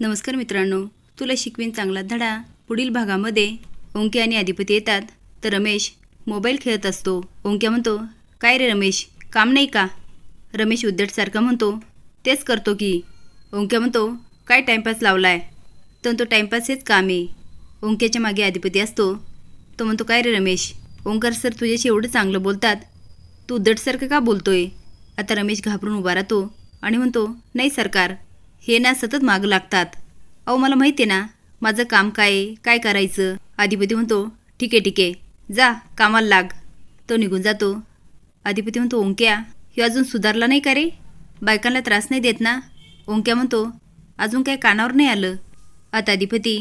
नमस्कार मित्रांनो तुला शिकवीन चांगला धडा. पुढील भागामध्ये ओंके आणि अधिपती येतात. तर रमेश मोबाईल खेळत असतो. ओंक्या म्हणतो काय रे रमेश काम नाही का? रमेश उद्धटसारखा म्हणतो तेच करतो की. ओंक्या म्हणतो काय टाईमपास लावलाय? तर तो टाईमपास हेच काम आहे. ओंक्याच्या मागे अधिपती असतो. तो म्हणतो काय रे रमेश ओंकार सर तुझ्याशी एवढं चांगलं बोलतात. तू उद्धटसारखं का बोलतोय? आता रमेश घाबरून उभा राहतो आणि म्हणतो नाही सरकार हे ना सतत मागं लागतात. अहो मला माहिती आहे ना माझं काम काय काय करायचं? अधिपती म्हणतो ठीक आहे ठीक आहे जा कामाला लाग. तो निघून जातो. अधिपती म्हणतो ओंक्या हे अजून सुधारला नाही का रे? बायकांना त्रास नाही देत ना? ओंक्या म्हणतो अजून काय कानावर नाही आलं. आता अधिपती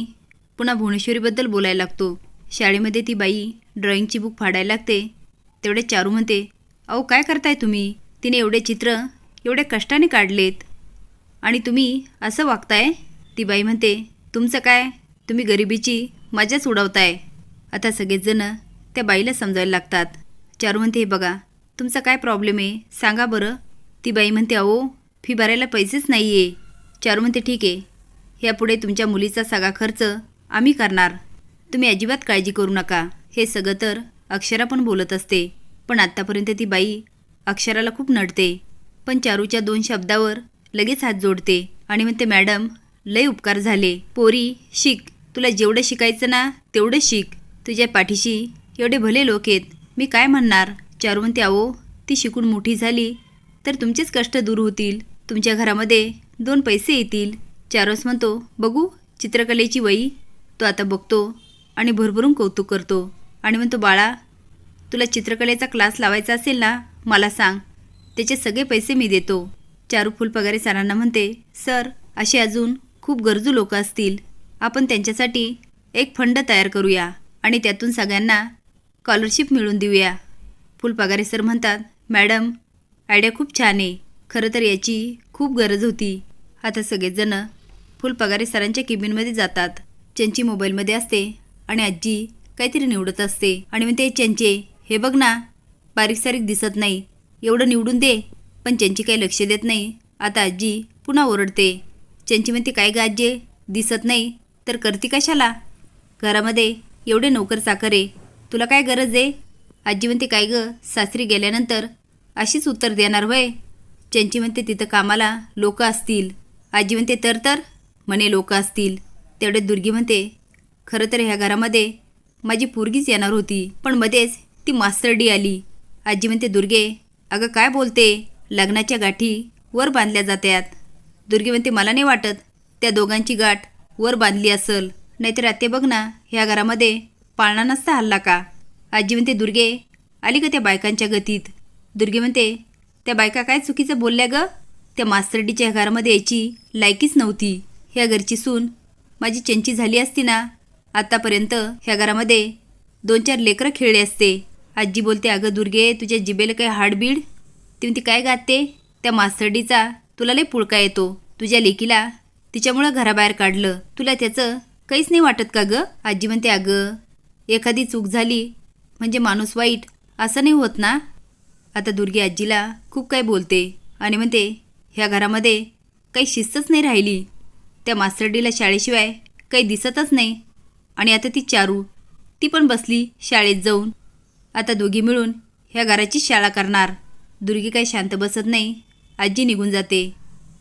पुन्हा भुवनेश्वरीबद्दल बोलायला लागतो. शाळेमध्ये ती बाई ड्रॉइंगची बुक फाडायला लागते. तेवढे चारू म्हणते अहो काय करताय तुम्ही? तिने एवढे चित्र एवढ्या कष्टाने काढलेत. आणि तुम्ही असं वागताय? ती बाई म्हणते तुमचं काय? तुम्ही गरिबीची मजाच उडवताय. आता सगळेजणं त्या बाईला समजायला लागतात. चारू म्हणते हे बघा तुमचा काय प्रॉब्लेम आहे? सांगा बरं. ती बाई म्हणते अहो फी भरायला पैसेच नाही आहे चारू म्हणते ठीक आहे. यापुढे तुमच्या मुलीचा सगळा खर्च आम्ही करणार. तुम्ही अजिबात काळजी करू नका. हे सगळं तर अक्षरा पण बोलत असते. पण आत्तापर्यंत ती बाई अक्षराला खूप नडते. पण चारूच्या दोन शब्दावर लगेच हात जोडते. आणि म्हणते मॅडम लय उपकार झाले. पोरी शिक. तुला जेवढं शिकायचं ना तेवढं शिक. तुझ्या पाठीशी एवढे भले लोक आहेत. मी काय म्हणणार? चारू म्हणते अहो ती शिकून मोठी झाली. तर तुमचेच कष्ट दूर होतील. तुमच्या घरामध्ये दोन पैसे येतील. चारोस म्हणतो बघू चित्रकलेची वही. तो आता बघतो आणि भरभरून कौतुक करतो. आणि म्हणतो बाळा तुला चित्रकलेचा क्लास लावायचा असेल ना मला सांग. त्याचे सगळे पैसे मी देतो. चारू फुलपगारे सरांना म्हणते सर असे अजून खूप गरजू लोक असतील. आपण त्यांच्यासाठी एक फंड तयार करूया आणि त्यातून सगळ्यांना स्कॉलरशिप मिळवून देऊया. फुलपगारे सर म्हणतात मॅडम आयडिया खूप छान आहे. खरं तर याची खूप गरज होती. आता सगळेजणं फुलपगारे सरांच्या केबिनमध्ये जातात. चंची मोबाईलमध्ये असते आणि आजी काहीतरी निवडत असते. आणि म्हणते चंचे हे बघ ना बारीक सारीक दिसत नाही. एवढं निवडून दे. पण चंची काही लक्ष देत नाही आता आजी पुन्हा ओरडते. चंची म्हणते काय ग आजी दिसत नाही तर करती कशाला? घरामध्ये एवढे नोकर चाकरे आहे तुला काय गरज आहे? आजी म्हणते काय ग सासरी गेल्यानंतर अशीच उत्तर देणार वय चंची म्हणते तिथं कामाला लोक असतील. आजी म्हणते तर तर? म्हणे लोक असतील. तेवढे दुर्गी म्हणते खरं तर ह्या घरामध्ये माझी पोरगीच येणार होती पण मध्येच ती मास्तरडी आली. आजी म्हणते दुर्गे अगं काय बोलते? लग्नाच्या गाठी वर बांधल्या जात्यात. दुर्गे म्हणते मला नाही वाटत त्या दोघांची गाठ वर बांधली असल. नाहीतर आत्ते बघ ना ह्या घरामध्ये पाळणा नसता हल्ला का? आजी म्हणते दुर्गे आली का त्या बायकांच्या गतीत? दुर्गे म्हणते त्या बायका काय चुकीचं बोलल्या ग? त्या मास्तरडीच्या घरामध्ये यायची लायकीच नव्हती. ह्या घरची सून माझी चंची झाली असती ना आत्तापर्यंत ह्या घरामध्ये दोन चार लेकरं खेळले असते. आजी बोलते अगं दुर्गे तुझ्या जिबेला काय हाडबीड ती काय गाते? त्या मास्तरडीचा तुला लय पुळका येतो. तुझ्या लेकीला तिच्यामुळं घराबाहेर काढलं. तुला त्याचं काहीच नाही वाटत का गं? आजी म्हणते अगं एखादी चूक झाली म्हणजे माणूस वाईट असं नाही होत ना? आता दुर्गी आजीला खूप काही बोलते आणि म्हणते ह्या घरामध्ये काही शिस्तच नाही राहिली. त्या मास्तरडीला शाळेशिवाय काही दिसतच नाही. आणि आता ती चारू ती पण बसली शाळेत जाऊन. आता दोघी मिळून ह्या घराची शाळा करणार. दुर्गी काही शांत बसत नाही. आजी निघून जाते.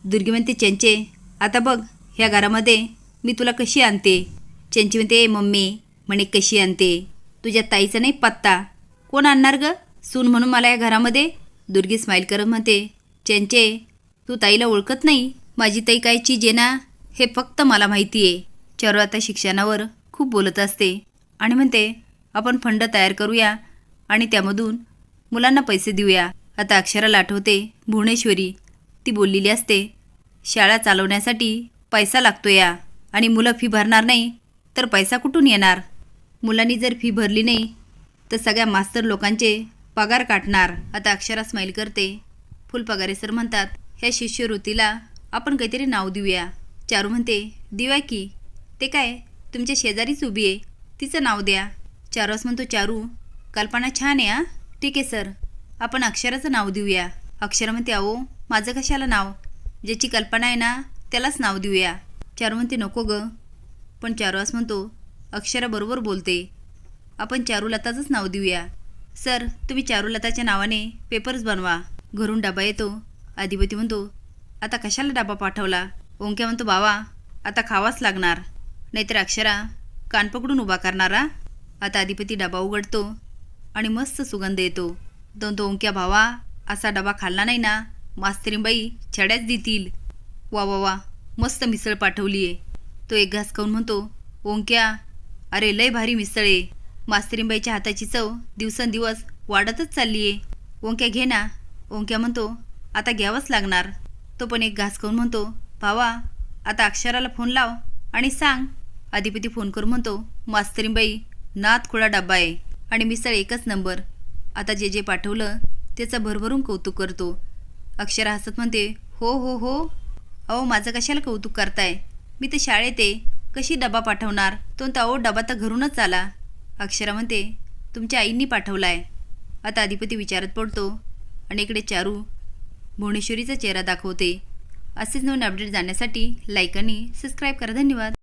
दुर्गी म्हणते चंचे आता बघ ह्या घरामध्ये मी तुला कशी आणते? चंची म्हणते मम्मी म्हणे कशी आणते? तुझ्या ताईचा नाही पत्ता. कोण आणणार ग? सून म्हणून मला या घरामध्ये दुर्गी स्माईल करत म्हणते चंचे तू ताईला ओळखत नाही? माझी ताई काय चीज आहे ना? हे फक्त मला माहिती आहे. चारू आता शिक्षणावर खूप बोलत असते आणि म्हणते आपण फंड तयार करूया आणि त्यामधून मुलांना पैसे देऊया. आता अक्षराला आठवते भुवनेश्वरी. ती बोललेली असते शाळा चालवण्यासाठी पैसा लागतो या. आणि मुलं फी भरणार नाही तर पैसा कुठून येणार? मुलांनी जर फी भरली नाही तर सगळ्या मास्तर लोकांचे पगार काटणार. आता अक्षरा स्माईल करते. फुलपगारे सर म्हणतात. ह्या शिष्यवृत्तीला आपण काहीतरी नाव देऊया. चारू म्हणते देऊया की ते काय? तुमच्या शेजारीच उभी आहे. तिचं नाव द्या. चारूस म्हणतो चारू कल्पना छान आहे हां. ठीक आहे सर. आपण अक्षराचं नाव देऊया. अक्षर म्हणते अहो माझं कशाला नाव? ज्याची कल्पना आहे ना त्यालाच नाव देऊया. चारू म्हणते नको ग. पण चारू म्हणतो अक्षराबरोबर बोलते. आपण चारुलताचंच नाव देऊया. सर तुम्ही चारुलताच्या नावाने पेपर्स बनवा. घरून डबा येतो. अधिपती म्हणतो आता कशाला डबा पाठवला? ओंक्या म्हणतो बावा आता खावाच लागणार. नाहीतर अक्षरा कान पकडून उभा करणारा आता अधिपती डबा उघडतो आणि मस्त सुगंध येतो. दोन तो ओंक्या भावा असा डबा खाल्ला नाही ना? मास्तरीबाई छड्याच देतील. वा वा वा मस्त मिसळ पाठवली आहे तो एक घास खाऊन म्हणतो ओंक्या अरे लय भारी मिसळ आहे. मास्तरीबाईच्या हाताची चव दिवसेंदिवस वाढतच चालली आहे ओंक्या घे ना. ओंक्या म्हणतो आता घ्यावंच लागणार. तो पण एक घास खाऊन म्हणतो भावा आता अक्षराला फोन लाव आणि सांग. अधिपती फोन करून म्हणतो मास्तरीबाई नात खुळा डब्बा आहे आणि मिसळ एकच नंबर. आता जे जे पाठवलं त्याचं भरभरून कौतुक करतो. अक्षरा हसत म्हणते हो हो हो. अहो माझं कशाला कौतुक करताय? मी तर शाळेत आहे. कशी डबा पाठवणार? तो तर अहो डबा तर घरूनच आला. अक्षरा म्हणते तुमच्या आईंनी पाठवलाय. आता अधिपती विचारत पडतो आणि इकडे चारू भुवनेश्वरीचा चेहरा दाखवते. असेच नवीन अपडेट जाण्यासाठी लाईक आणि सबस्क्राईब करा. धन्यवाद.